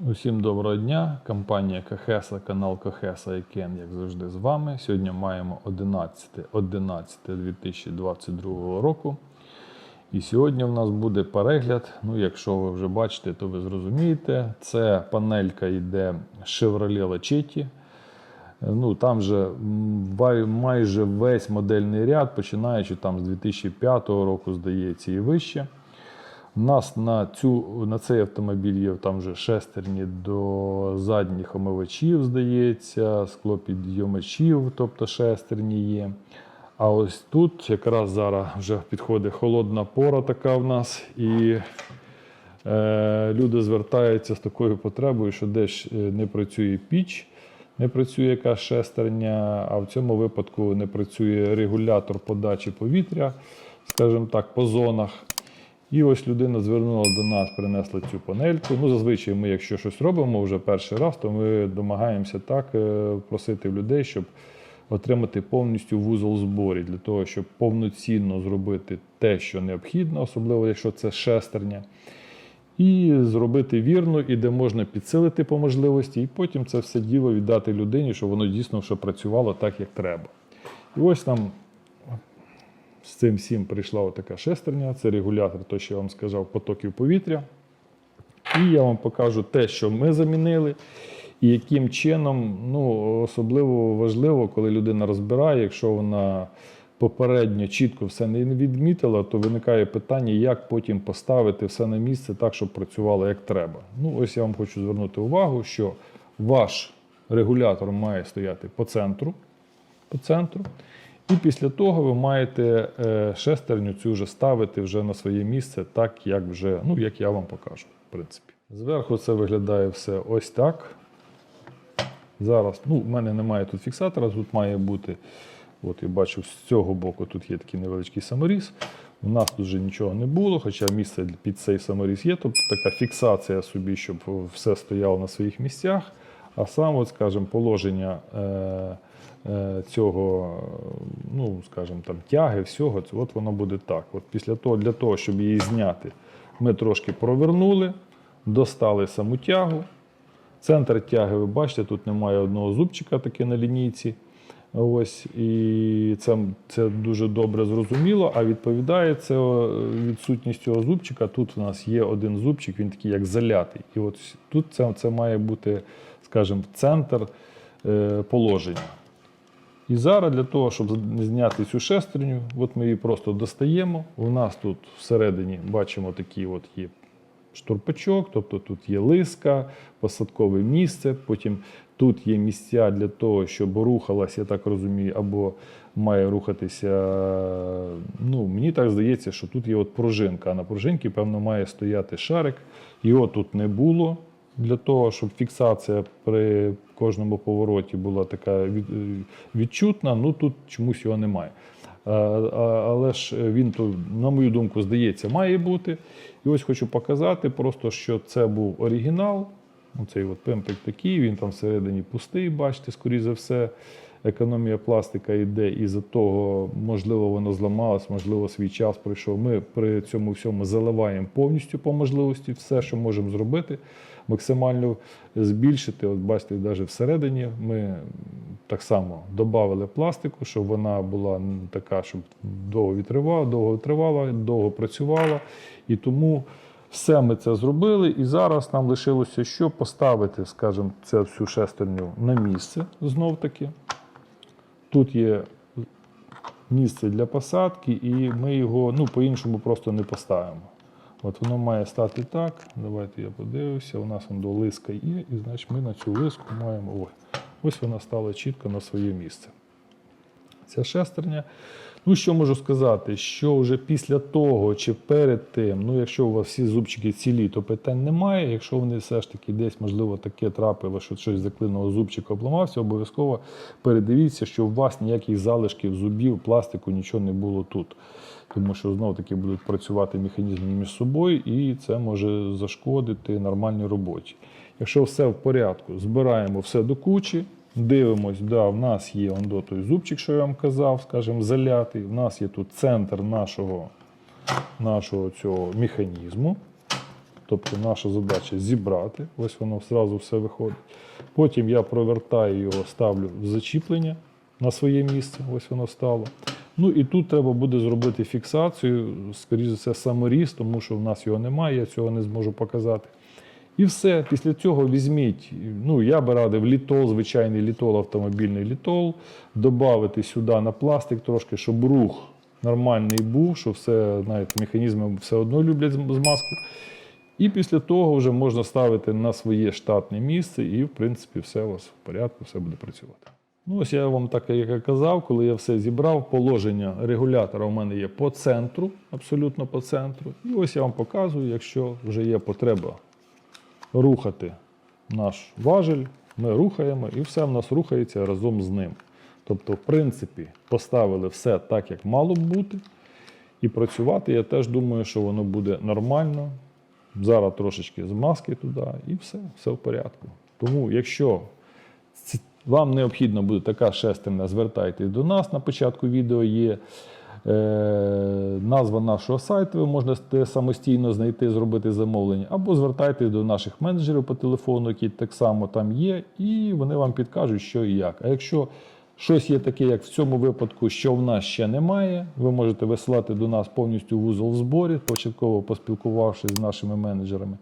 Усім доброго дня. Компанія Кахеса, канал Кахеса і Кен, як завжди, з вами. Сьогодні маємо 11.11.2022 року. І сьогодні в нас буде перегляд. Ну, якщо ви вже бачите, то ви зрозумієте. Це панелька йде Chevrolet Lachetti. Ну, там же майже весь модельний ряд, починаючи там з 2005 року, здається, і вище. У нас на, цю, на цей автомобіль є там вже шестерні до задніх омивачів, здається, склопідйомачів, тобто шестерні є. А ось тут якраз зараз вже підходить холодна пора така в нас. І е, люди звертаються з такою потребою, що десь е, не працює піч, не працює яка шестерня, а в цьому випадку не працює регулятор подачі повітря, скажімо так, по зонах. І ось людина звернула до нас, принесла цю панельку. Ну, зазвичай ми, якщо щось робимо вже перший раз, то ми домагаємося так е, просити людей, щоб отримати повністю вузол зборі для того, щоб повноцінно зробити те, що необхідно, особливо якщо це шестерня. І зробити вірно, і де можна підсилити по можливості, і потім це все діло віддати людині, щоб воно дійсно працювало так, як треба. І ось нам з цим всім прийшла отака шестерня, це регулятор, то, що я вам сказав, потоків повітря. І я вам покажу те, що ми замінили, і яким чином, ну, особливо важливо, коли людина розбирає, якщо вона попередньо чітко все не відмітила, то виникає питання, як потім поставити все на місце так, щоб працювало як треба. Ну, ось я вам хочу звернути увагу, що ваш регулятор має стояти по центру. По центру. І після того ви маєте е, шестерню цю вже ставити вже на своє місце, так як вже, ну як я вам покажу, в принципі. Зверху це виглядає все ось так. Зараз, ну, в мене немає тут фіксатора, тут має бути. От я бачу, з цього боку тут є такий невеличкий саморіз. У нас тут вже нічого не було, хоча місце під цей саморіз є. Тобто така фіксація собі, щоб все стояло на своїх місцях. А саме, от, скажімо, положення е, е, цього, ну, скажімо, там, тяги, всього, от воно буде так. От після того, для того, щоб її зняти, ми трошки провернули, достали саму тягу. Центр тяги, ви бачите, тут немає одного зубчика таки на лінійці. Ось, і це, це дуже добре зрозуміло. А відповідає це е, відсутність цього зубчика. Тут у нас є один зубчик, він такий як залятий. І от тут це, це має бути, скажімо, центр е, положення. І зараз для того, щоб зняти цю шестерню, от ми її просто достаємо. У нас тут всередині бачимо такі от є штурпачок, тобто тут є лиска, посадкове місце. Потім тут є місця для того, щоб рухалася, я так розумію, або має рухатися. Ну, мені так здається, що тут є от пружинка, а на пружинці, певно, має стояти шарик. Його тут не було. Для того, щоб фіксація при кожному повороті була така відчутна, ну тут чомусь його немає. Але ж він то, на мою думку, здається, має бути. І ось хочу показати, просто що це був оригінал. Оцей от пемпик такий, він там всередині пустий, бачите, скоріш за все. Економія пластика йде, і за того, можливо, воно зламалось, можливо, свій час пройшов. Ми при цьому всьому заливаємо повністю по можливості все, що можемо зробити, максимально збільшити. От бачите, навіть всередині ми так само додали пластику, щоб вона була така, щоб довго відтривала, довго тривала, довго працювала. І тому все ми це зробили. І зараз нам лишилося що поставити, скажімо, цю всю шестерню на місце знов таки. Тут є місце для посадки, і ми його ну, по-іншому просто не поставимо. От воно має стати так. Давайте я подивлюся. У нас воно лиска є, і значить ми на цю лиску маємо. Ой, ось вона стала чітко на своє місце. Ця шестерня. Ну, що можу сказати, що вже після того чи перед тим, ну, якщо у вас всі зубчики цілі, то питань немає. Якщо вони все ж таки десь, можливо, таке трапило, що щось заклинуло зубчик обламався, обов'язково передивіться, що у вас ніяких залишків зубів, пластику, нічого не було тут. Тому що знову таки будуть працювати механізми між собою, і це може зашкодити нормальній роботі. Якщо все в порядку, збираємо все до кучі, дивимось, да, в нас є он до той зубчик, що я вам казав, скажімо, залятий. В нас є тут центр нашого, нашого цього механізму. Тобто наша задача зібрати, ось воно зразу все виходить. Потім я провертаю його, ставлю в зачіплення на своє місце, ось воно стало. Ну і тут треба буде зробити фіксацію, скоріше за все, саморіз, тому що в нас його немає, я цього не зможу показати. І все. Після цього візьміть. Ну, я би радив літол, звичайний літол, автомобільний літол, додати сюди на пластик трошки, щоб рух нормальний був, що все, знаєте, механізми все одно люблять зм- змазку. І після того вже можна ставити на своє штатне місце, і, в принципі, все у вас в порядку, все буде працювати. Ну, ось я вам так, як я казав, коли я все зібрав, положення регулятора у мене є по центру, абсолютно по центру. І ось я вам показую, якщо вже є потреба рухати наш важель, ми рухаємо, і все в нас рухається разом з ним. Тобто, в принципі, поставили все так, як мало б бути. І працювати, я теж думаю, що воно буде нормально. Зараз трошечки змазки туди, і все, все в порядку. Тому, якщо вам необхідна буде така шестерня, звертайтесь до нас. На початку відео є назва нашого сайту, ви можете самостійно знайти, зробити замовлення, або звертайтесь до наших менеджерів по телефону, які так само там є, і вони вам підкажуть, що і як. А якщо щось є таке, як в цьому випадку, що в нас ще немає, ви можете висилати до нас повністю вузол в зборі, початково поспілкувавшись з нашими менеджерами.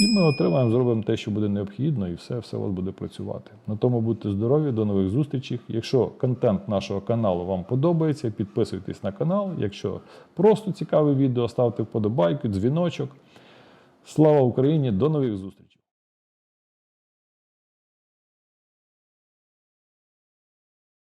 І ми отримаємо, зробимо те, що буде необхідно, і все, все у вас буде працювати. На тому будьте здорові, до нових зустрічей. Якщо контент нашого каналу вам подобається, підписуйтесь на канал. Якщо просто цікаве відео, ставте вподобайку, дзвіночок. Слава Україні! До нових зустрічей!